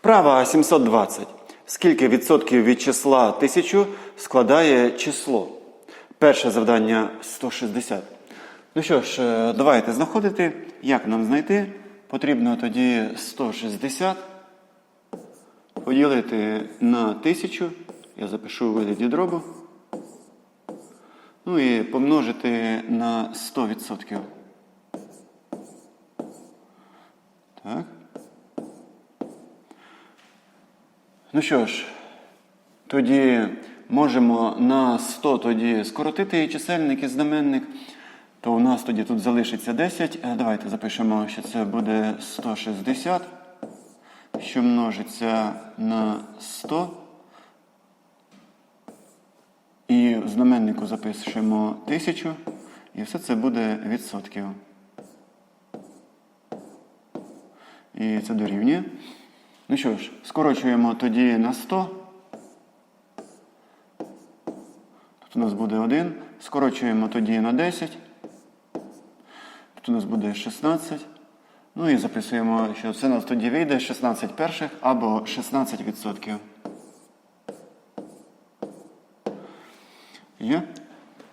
Вправа 720. Скільки відсотків від числа 1000 складає число? Перше завдання 160. Ну що ж, е, давайте знаходити. Як нам знайти? Потрібно тоді 160 поділити на 1000. Я запишу у вигляді дробу. Ну і помножити на 100%. Ну що ж, тоді можемо на 100 тоді скоротити чисельник і знаменник. То у нас тоді тут залишиться 10. Е, Давайте запишемо, що це буде 160, що множиться на 100. І в знаменнику запишемо 1000. І все це буде відсотків. І це дорівнює. Ну що ж, скорочуємо тоді на 100. Тут у нас буде 1. Скорочуємо тоді на 10. Тут у нас буде 16. Ну і записуємо, що це у нас тоді вийде 16 перших або 16 відсотків. Є.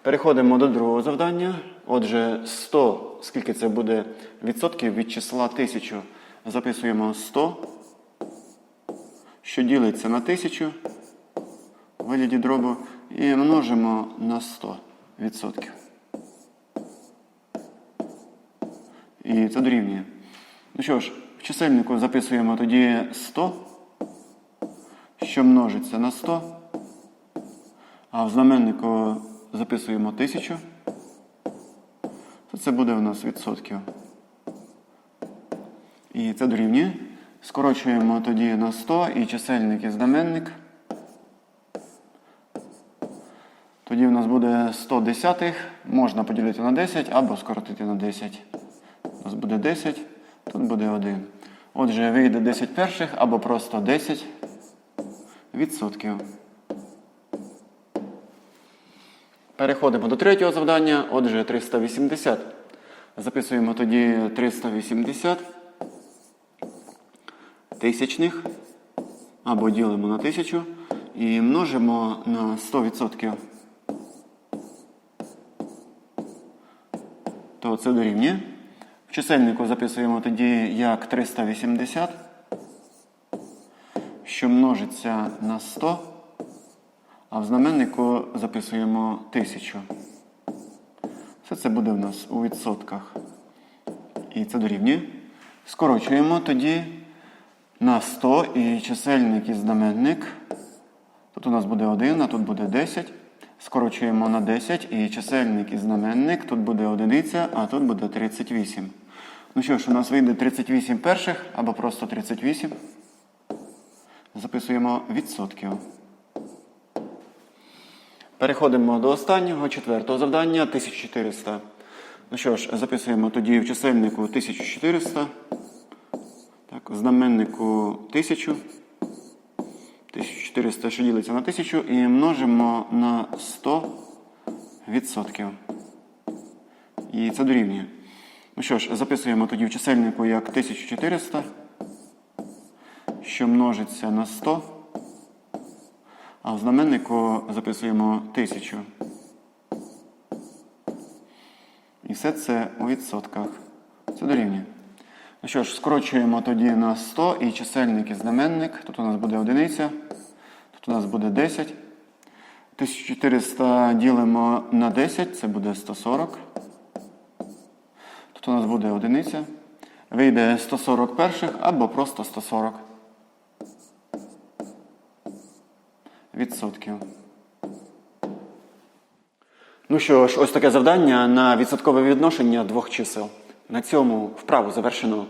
Переходимо до другого завдання. Отже, 100, скільки це буде відсотків від числа 1000. Записуємо 100, що ділиться на 1000 у вигляді дробу, і множимо на 100 відсотків. І це дорівнює. Ну що ж, в чисельнику записуємо тоді 100, що множиться на 100. А в знаменнику записуємо 1000. То це буде у нас відсотків. І це дорівнює. Скорочуємо тоді на 100 і чисельник і знаменник. Тоді в нас буде 100 десятих. Можна поділити на 10 або скоротити на 10. У нас буде 10, тут буде 1. Отже, вийде 10 перших або просто 10 відсотків. Переходимо до третього завдання. Отже, 380. Записуємо тоді 380 тисячних або ділимо на тисячу і множимо на 100%. То це дорівнює. В чисельнику записуємо тоді як 380, що множиться на 100. А в знаменнику записуємо 1000. Все це буде в нас у відсотках. І це дорівнює. Скорочуємо тоді на 100 і чисельник і знаменник. Тут у нас буде 1, а тут буде 10. Скорочуємо на 10 і чисельник і знаменник. Тут буде одиниця, а тут буде 38. Ну що ж, у нас вийде 38 перших або просто 38. Записуємо відсотків. Переходимо до останнього, четвертого завдання 1400. Ну що ж, записуємо тоді в чисельнику 1400. Знаменнику 1000. 1400, що ділиться на 1000, і множимо на 100 відсотків. І це дорівнює. Ну що ж, записуємо тоді в чисельнику як 1400, що множиться на 100. А в знаменнику записуємо 1000. І все це у відсотках. Це дорівнює. Ну що ж, скорочуємо тоді на 100 і чисельник і знаменник. Тут у нас буде одиниця. Тут у нас буде 10. 1400 ділимо на 10, це буде 140. Тут у нас буде одиниця. Вийде 140 перших або просто 140. відсотків. Ну що ж, ось таке завдання на відсоткове відношення двох чисел. На цьому вправу завершено.